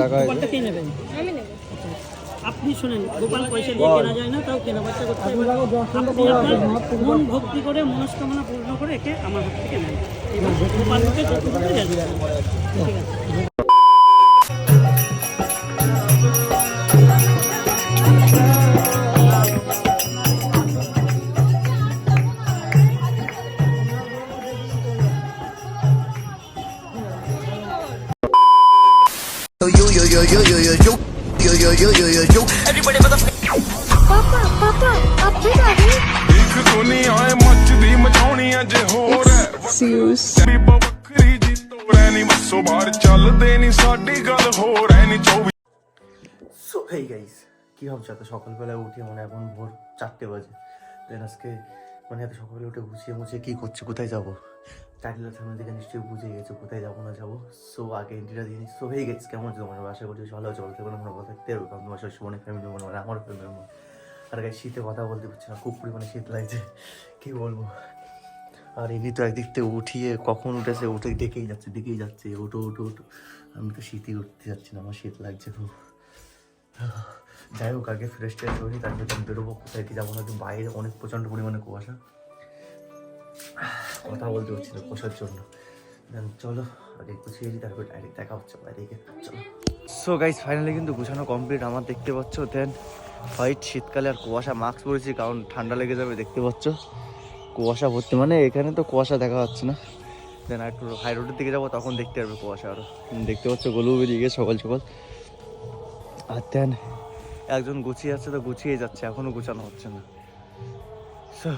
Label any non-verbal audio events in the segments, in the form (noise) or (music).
টাকা কে নেবেন? আমি নেব। আপনি শুনেন গোপাল পয়সা দিয়ে কেনা যায় না তাও কেনা বেচা করতে আপনি আপনার মন ভক্তি করে মনস্কামনা পূর্ণ করে একে আমার হাত থেকে নেন। এবার গোপালকে যতটুকু ঠিক আছে। Yo yo yo yo yo yo yo yo yo yo yo yo yo everybody motherfucker ਪਾਪਾ ਪਾਪਾ ਆਪੇ ਆ ਗਏ ਦੇਖ ਕੋਨੀ ਆਏ ਮੱਚਦੀ ਮਚਾਉਣੀ ਅੱਜ ਹੋਰ ਸੀਰੀਅਸ ਵੀ ਬੱਕਰੀ ਜੀ ਤੋੜੈ ਨਹੀਂ ਮੱਸੋ ਬਾਹਰ ਚੱਲਦੇ ਨਹੀਂ ਸਾਡੀ ਗੱਲ ਹੋਰ ਐ ਨਹੀਂ 24 সো হেই গাইস কি হচ্ছে তো সকালবেলা উঠে মনে এখন ভোর চারটে বাজে দেন আজকে মানে এত সকালবেলা উঠে গুছিয়ে মুছিয়ে কী করছে কোথায় যাবো টাইটেলের সামনে দেখে নিশ্চয়ই বুঝে গেছো কোথায় যাব না যাব। সো আগে এন্ট্রিটা দিয়ে সো হয়ে গেছে কেমন আছে তোমার? আশা করছি ভালো আছে বলতে পারো আমরা থাকতে পারব। কারণ তোমার সব অনেক ফ্যামিলি মনে মানে আমার ফ্যামিলি মনে আর গাই শীতে কথা বলতে পারছি না, খুব পরিমাণে শীত লাগছে। কী বলব? আর এমনি তো একদিক থেকে উঠিয়ে কখন উঠেছে, উঠে ডেকেই যাচ্ছে ডেকেই যাচ্ছে ওটো ওটো ওটো আমি তো শীতই উঠতে যাচ্ছি না, আমার শীত লাগছে খুব। যাই হোক, আগে ফ্রেশ ট্রেশ হয়নি তারপরে আমি বেরোবো, কোথায় কি যাব না বাইরে অনেক প্রচণ্ড পরিমাণে কুয়াশা। কথা বলতে হচ্ছে না জন্য। চলো আগে গুছিয়ে দিই তারপরে ডাইরেক্ট দেখা হচ্ছে বাইরে গিয়ে চলো। সো গাইস ফাইনালি কিন্তু গুছানো কমপ্লিট আমার দেখতে পাচ্ছ দেন হোয়াইট শীতকালে আর কুয়াশা মাস্ক পরেছি কারণ ঠান্ডা লেগে যাবে দেখতে পাচ্ছ। কুয়াশা ভর্তি মানে এখানে তো কুয়াশা দেখা যাচ্ছে না। দেন আর একটু হাই রোডের দিকে যাব তখন দেখতে পারবে কুয়াশা আরও দেখতে পাচ্ছ গলু বেরিয়ে গিয়ে সকাল সকাল। আর দেন একজন গুছিয়ে যাচ্ছে তো গুছিয়ে যাচ্ছে এখনও গুছানো হচ্ছে না। So,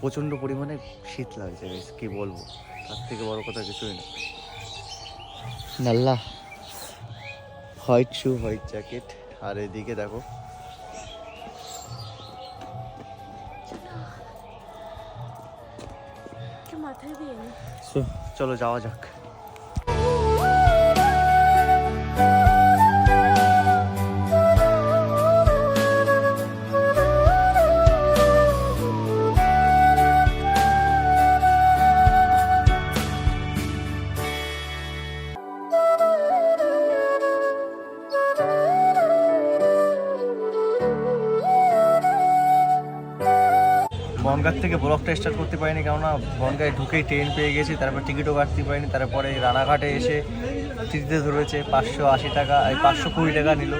প্রচণ্ড পরিমাণে শীত লাগছে কি বলব? তার থেকে বড় কথা কিছুই না। নাল্লা হোয়াইট শু হোয়াইট জ্যাকেট আর এদিকে দেখো। চলো যাওয়া যাক। বনগাঁ থেকে ব্লগটা স্টার্ট করতে পারিনি, কেননা বনগাঁয় ঢুকেই ট্রেন পেয়ে গেছি, তারপর টিকিটও কাটতে পারিনি, তারপরে রানাঘাটে এসে টিটিতে ধরেছে পাঁচশো আশি টাকা, এই পাঁচশো কুড়ি টাকা নিল,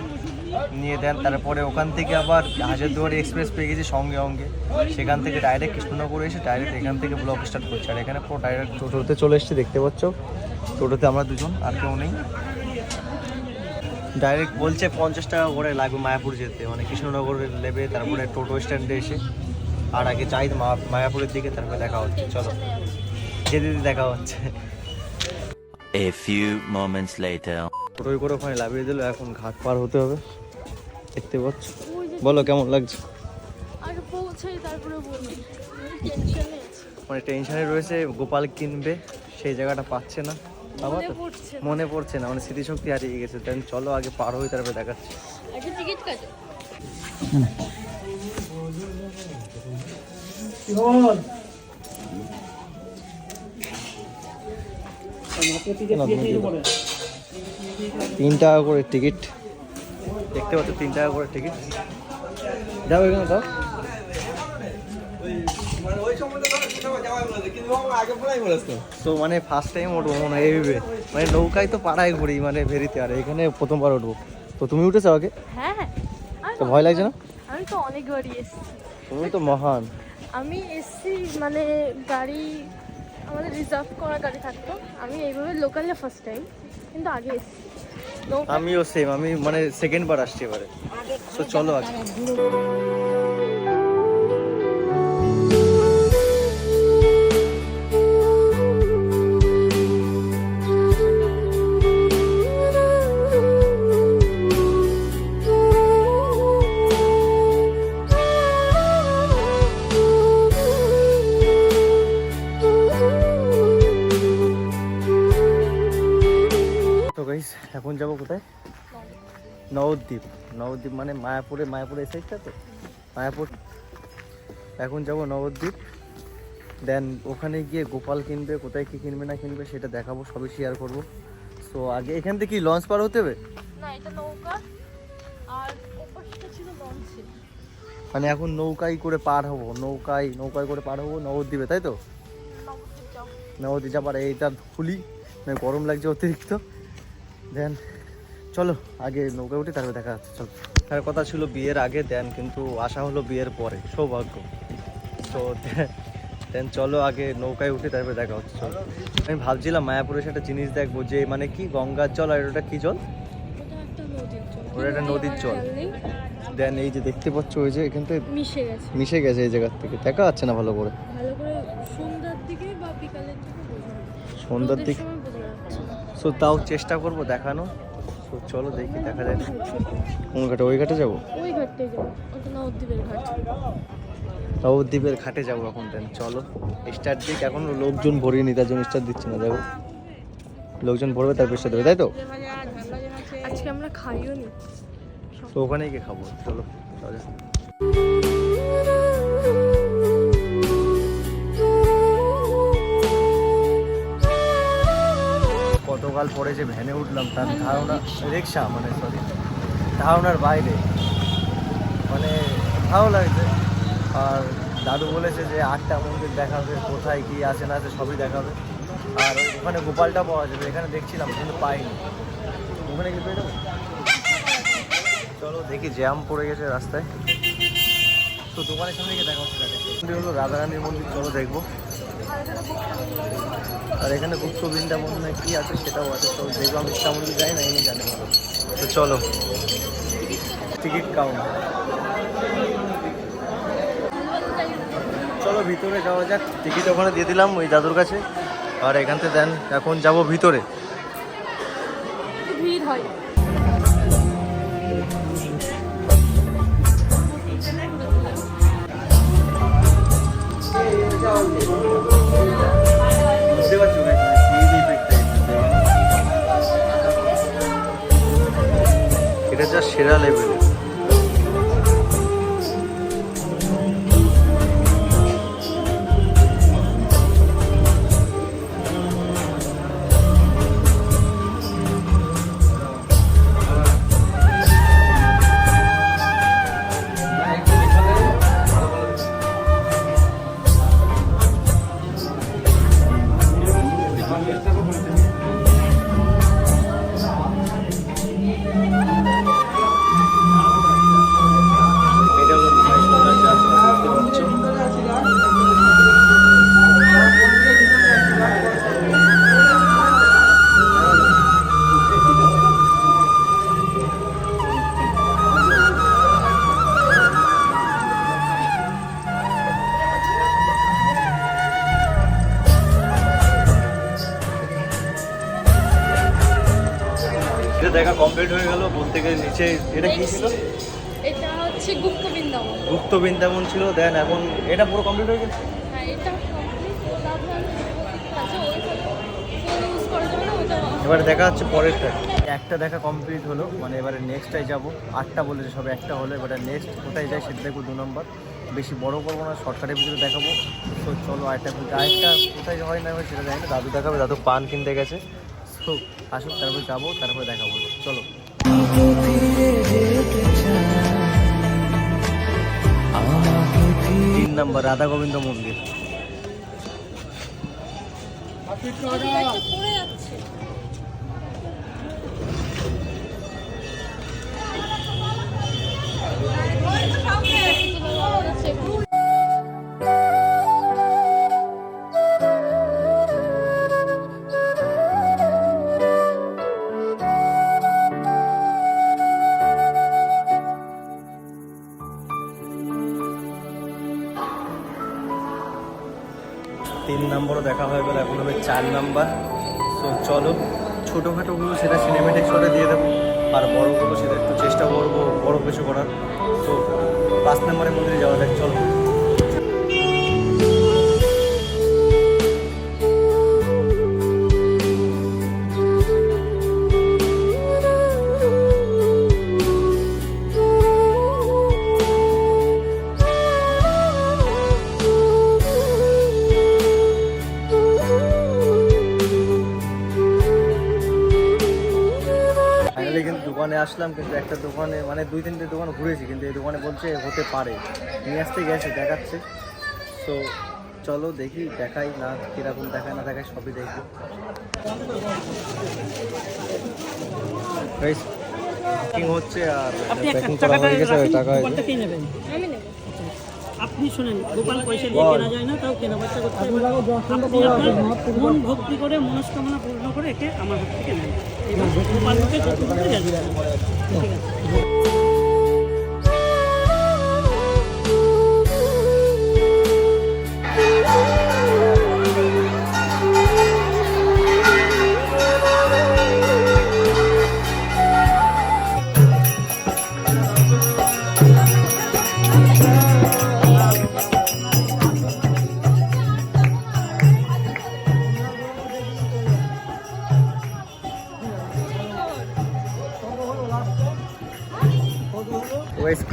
নিয়ে দেন, তারপরে ওখান থেকে আবার হাজারদুয়ারি এক্সপ্রেস পেয়ে গেছি সঙ্গে সঙ্গে, সেখান থেকে ডাইরেক্ট কৃষ্ণনগর এসে ডাইরেক্ট এখান থেকে ব্লগ স্টার্ট করছে, আর এখানে পুরো ডাইরেক্ট টোটোতে চলে এসেছি, দেখতে পাচ্ছ, টোটোতে আমরা দুজন, আর কেউ নেই। ডাইরেক্ট বলছে পঞ্চাশ টাকা করে লাগবে মায়াপুর যেতে মানে কৃষ্ণনগরে লেবে, তারপরে টোটো স্ট্যান্ডে এসে আর আগে যাই মা- মায়াপুরের দিকে তারপরে দেখা হচ্ছে চলো। যেতে দেখা হচ্ছে। A few moments later. টোটোই করে ওখানে লাভিয়ে দিল এখন ঘাট পার হতে হবে। দেখতে পাচ্ছ? বলো কেমন লাগছে? আগে পৌঁছাই তারপরে বলবি মানে টেনশনে রয়েছে গোপাল কিনবে সেই জায়গাটা পাচ্ছে না। আমার মনে তো পড়ছে। না। মনে পড়ছে না মানে স্মৃতিশক্তি হারিয়ে গেছে। দেন চলো আগে পার হয়ে তারপরে দেখাচ্ছি। আগে টিকিট কাটো। তিন টাকা করে টিকিট। দেখতে পাচ্ছ তিন টাকা করে টিকিট। যাও এখানে দাও তো মানে ফার্স্ট টাইম উঠবো মনে হয় এইভাবে। মানে নৌকায় তো পাড়ায় ঘুরি মানে ভেরিতে আর এখানে প্রথমবার উঠবো। তো তুমি উঠেছো আগে? হ্যাঁ হ্যাঁ। তো ভয় লাগছে না? আমি তো অনেকবারই এসেছি। তুমি তো মহান। আমি এসছি মানে গাড়ি আমাদের রিজার্ভ করা গাড়ি থাকতো। আমি এইভাবে লোকালে ফার্স্ট টাইম কিন্তু আগে এসছি। আমিও সেম আমি মানে সেকেন্ডবার আসছি এবারে। তো চলো আগে এখন যাব কোথায়? নবদ্বীপ। নবদ্বীপ মানে মায়াপুরে মায়াপুরে এই সাইডটা তো? মায়াপুর। এখন যাব নবদ্বীপ। দেন ওখানে গিয়ে গোপাল কিনবে কোথায় কি কিনবে না কিনবে সেটা দেখাবো সবই শেয়ার করব। সো আগে এখান থেকে কি লঞ্চ পার হতে হবে? না এটা নৌকা। আর ছিল লঞ্চে মানে এখন নৌকাই করে পার হব। নৌকায় নৌকায় করে পার হব নবদ্বীপে তাই তো? নবদ্বীপ যাবার এইটা খুলি মানে গরম লাগছে অতিরিক্ত। দেন চলো আগে নৌকায় উঠি তারপরে দেখা যাচ্ছে চলো। তার কথা ছিল বিয়ের আগে দেন কিন্তু আসা হলো বিয়ের পরে সৌভাগ্য। তো দেন চলো আগে নৌকায় উঠে তারপরে দেখা হচ্ছে চলো। আমি ভাবছিলাম মায়াপুরে সেটা জিনিস দেখব যে মানে কি গঙ্গার জল আর ওটা কি জল? ওটা একটা নদীর জল। একটা নদীর জল। দেন এই যে দেখতে পাচ্ছ ওই যে এখান থেকে মিশে গেছে। মিশে গেছে এই জায়গার থেকে। দেখা যাচ্ছে না ভালো করে। ভালো করে সন্ধ্যার দিকে বা বিকালের দিকে সন্ধ্যার দিকে সো তাও চেষ্টা করব দেখানো। সো চলো দেখি দেখা যায় কোন ঘাটে? ওই ঘাটে যাব? ওই ঘাটটাই যাব। ওটা নবদ্বীপের ঘাট। নবদ্বীপের ঘাটে যাব এখন দেন চলো। স্টার্ট দিক এখন লোকজন ভরিয়ে তার জন্য স্টার্ট দিচ্ছে না দেখো। লোকজন ভরবে তারপর স্টার্ট দেবে তাই তো? আজকে আমরা খাইও নি। তো ওখানেই গিয়ে খাব চলো। চলো গতকাল পরে যে ভ্যানে উঠলাম, তার ধারণা, রিক্সা মানে সরি ধারণার বাইরে। মানে ভালো লাগছে। আর দাদু বলেছে যে আটটা মন্দির দেখাবে, কোথায় কি আছে, না আছে সবই দেখাবে। আর ওখানে গোপালটা পাওয়া যাবে, এখানে দেখছিলাম, কিন্তু পাইনি। ওখানে কি পেয়ে যাব? চলো দেখি, জ্যাম পড়ে গেছে রাস্তায়। তো দোকানের সামনে গিয়ে দেখা হচ্ছে মন্দির হলো রাধারানীর মন্দির চলো দেখব। আর এখানে গুপ্ত বৃন্দাবন না কি আছে সেটাও আছে তো দেখব। আমি ইচ্ছা মন্দির যাই না এমনি জানি তো চলো। টিকিট কাউন্ট চলো ভিতরে যাওয়া যাক। টিকিট ওখানে দিয়ে দিলাম ওই দাদুর কাছে। আর এখান থেকে দেন এখন যাব ভিতরে। ভিড় হয়। কমপ্লিট হয়ে গেল বলতে গেলে নিচে এটা কি ছিল? এটা হচ্ছে গুপ্ত বৃন্দাবন। গুপ্ত বৃন্দাবন ছিল দেন এখন এটা পুরো কমপ্লিট হয়ে গেছে? হ্যাঁ এটা কমপ্লিট তারপর আছে ওই ফোন ইউজ করা যাবে না ওটা এবারে দেখা হচ্ছে পরেরটা। একটা দেখা কমপ্লিট হলো মানে এবারে নেক্সটটাই যাব। আটটা বলেছে সবে একটা হলো এবারে নেক্সট কোথায় যাই সেটা দেখব দু নম্বর। বেশি বড় করব না শর্টকাটের ভিতরে দেখাবো। তো চলো আরেকটা আরেকটা কোথায় হয় না হয় সেটা না দাদু দেখাবে দাদু পান কিনতে গেছে। তো আসুক তারপরে যাব তারপরে দেখাবো। চলো। তিন নম্বর রাধা গোবিন্দ মন্দির তিন নম্বরও দেখা হয়ে গেল, এখন হবে চার নাম্বার। তো চলো ছোটোখাটোগুলো সেটা সিনেমেটিক শটে দিয়ে দেবো, আর বড়গুলো সেটা একটু চেষ্টা করব, বড় কিছু করার। তো পাঁচ নম্বরের মন্দিরে যাওয়া যাক, চলো। আসলাম কিন্তু একটা দোকানে মানে দুই তিনটে দোকান ঘুরেছি কিন্তু এই দোকানে বলছে হতে পারে। নিয়ে আসতে গেছে দেখাচ্ছে। তো চলো দেখি দেখাই না কীরকম দেখায় না দেখায় সবই দেখি হচ্ছে আর টাকা আপনি শুনেন গোপাল পয়সা দিয়ে কেনা যায় না তাও কেনা বেচা করতে আপনি আপনার মন ভক্তি করে মনস্কামনা পূর্ণ করে একে আমার হাত থেকে নেন। এবার গোপালকে যাচ্ছে ঠিক আছে।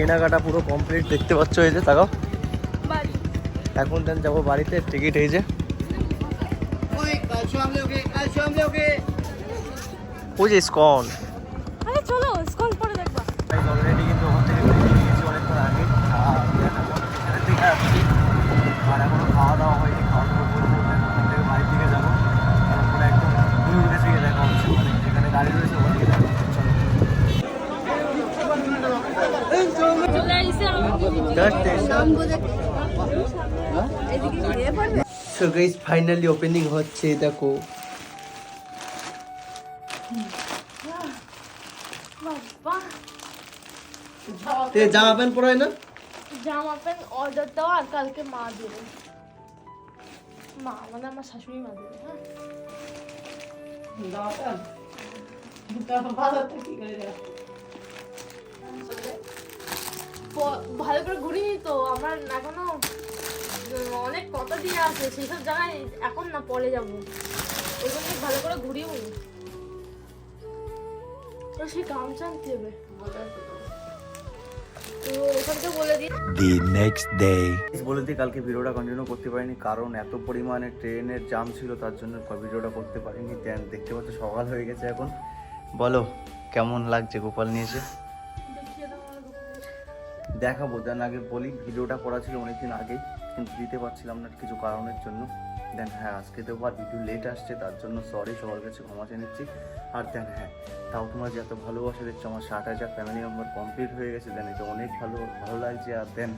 কেনাকাটা পুরো কমপ্লিট দেখতে পাচ্ছ এই যে তাকাও। এখন দেন যাব বাড়িতে টিকিট এই যে। ওই যে স্কন আরে চলো স্কুল পরে দেখবা অলরেডি কিন্তু ওখান থেকে বেরিয়ে গেছি অনেকক্ষণ আগে আর এখানের দিকে আসছি আর এখনও খাওয়া দাওয়া হয়নি খাওয়া দাওয়া করব then ওখান থেকে বাড়ির দিকে যাব তারপরে একদম দূর কাছে গিয়ে দেখা হচ্ছে মানে যেখানে গাড়ি রয়েছে ওখানে গিয়ে দেখা হচ্ছে চলে আইসে আমি সো গাইস ফাইনালি ওপেনিং হচ্ছে দেখো। তে জামা প্যান্ট পরায় না? জামা প্যান্ট অর্ডার দাও আর কালকে মা দেবে। মা মানে আমার শাশুড়ি মা দেবে হ্যাঁ? প- ভালো করে ঘুরিনি তো আমার এখনও অনেক কথা দিয়ে আছে সেই সব জায়গায় এখন না পরে যাব। ওই জন্য ভালো করে ঘুরিও নি। তো সেই গামছা আনতে হবে The next day. বলে দিই কালকে ভিডিওটা কন্টিনিউ করতে পারিনি কারণ এত পরিমাণে ট্রেনের জাম ছিল তার জন্য ভিডিওটা করতে পারিনি। দেন দেখতে পাচ্ছ সকাল হয়ে গেছে এখন। বলো কেমন লাগছে গোপাল নিয়েছে দেখাবো। দেন আগে বলি, ভিডিওটা করা ছিল অনেকদিন আগেই, কিন্তু দিতে পারছিলাম না কিছু কারণের জন্য। দেন হ্যাঁ আজকে তো আর ভিডিও লেট আসছে, তার জন্য সরি সবার কাছে ক্ষমা চেয়ে নিচ্ছি। আর দেন হ্যাঁ তাও তোমরা যে এত ভালোবাসা দিচ্ছ, আমার ষাট হাজার ফ্যামিলি মেম্বার কমপ্লিট হয়ে গেছে, দেন এটা অনেক ভালো ভালো লাগছে। আর দেন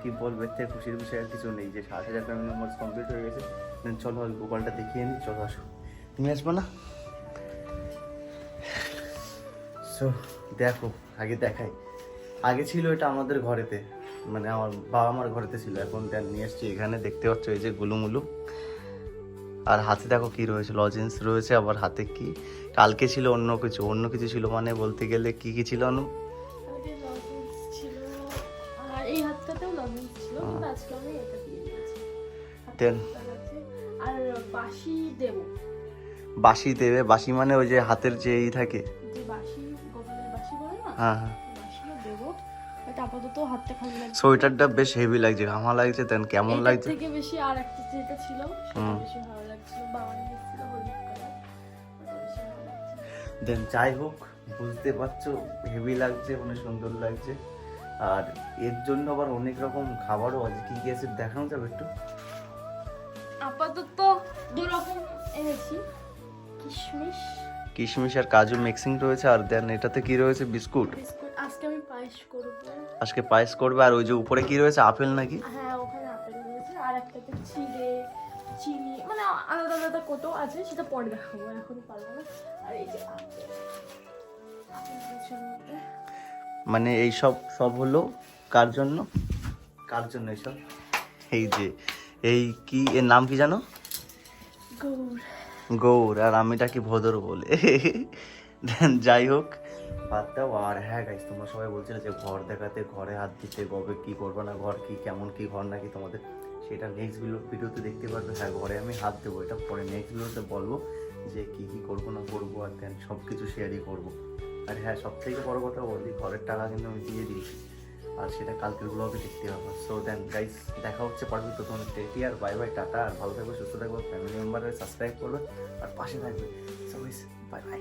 কি বলব, এর থেকে খুশির বিষয় আর কিছু নেই যে ষাট হাজার ফ্যামিলি মেম্বার কমপ্লিট হয়ে গেছে। দেন চলো ওই গোপালটা দেখিয়ে নিই, চলো আসো। তুমি আসব না? সো দেখো, আগে দেখাই। আগে ছিল এটা আমাদের ঘরেতে মানে আমার বাবা মার ঘরেতে ছিল এখন দেন নিয়ে এসছি এখানে দেখতে পাচ্ছ এই যে গুলুমুলু। আর হাতে দেখো কি রয়েছে লজেন্স রয়েছে আবার হাতে কি কালকে ছিল অন্য কিছু অন্য কিছু ছিল মানে বলতে গেলে কি কি ছিল অনু? বাসি দেবে। বাসি মানে ওই যে হাতের যে ই থাকে? হ্যাঁ হ্যাঁ। আপাতত হাতটা খালি লাগছে। সোয়েটারটা বেশ হেভি লাগছে। ঘামা লাগছে দেন কেমন লাগছে? থেকে বেশি আর একটা যেটা ছিল সেটা বেশি ভালো লাগছিল। বাবা নিয়েছিল হলুদ কালার দেন যাই হোক বুঝতে পারছ হেভি লাগছে মানে সুন্দর লাগছে। আর এর জন্য আবার অনেক রকম খাবারও আছে। কি কি আছে দেখানো যাবে একটু? আপাতত দু রকম এনেছি। কিশমিশ। কিশমিশ আর কাজু মিক্সিং রয়েছে আর দেন এটাতে কি রয়েছে? বিস্কুট। বিস্কুট। আজকে আমি পায়েস করব। আজকে পায়েস করবে আর ওই যে উপরে কি রয়েছে আপেল নাকি? হ্যাঁ ওখানে আপেল রয়েছে আর একটাতে চিড়ে চিনি মানে আলাদা আলাদা কত আছে সেটা পরে দেখাবো এখন পারব না। আর এই যে মানে এই সব সব হলো কার জন্য? কার জন্য এইসব এই যে এই কি এর নাম কি জানো? গৌর। গৌর আর আমিটা কি ভদর বলে? (laughs) যাই হোক বাদ দাও। আর হ্যাঁ গাইস তোমরা সবাই বলছিলে যে ঘর দেখাতে, ঘরে হাত দিতে, কবে কি করবে না, ঘর কি, কেমন কি ঘর নাকি তোমাদের? সেটা নেক্সট ভিডিও ভিডিওতে দেখতে পারবে। হ্যাঁ ঘরে আমি হাত দেবো। এটা পরে নেক্সট ভিডিওতে বলব যে কি কি করব না করব আর দেন সব কিছু শেয়ারই করব। আর হ্যাঁ সব থেকে বড় কথা বলি ঘরের টাকা কিন্তু আমি দিয়ে দিয়েছি। আর সেটা কালকের ব্লগে দেখতে হবে। সো দেন গাইস দেখা হচ্ছে পারবে তো তোমাদের টেটি আর বাই বাই টাটা। আর ভালো থাকবে, সুস্থ থাকবে ফ্যামিলি মেম্বারের সাবস্ক্রাইব করবে। আর পাশে থাকবে। So bye bye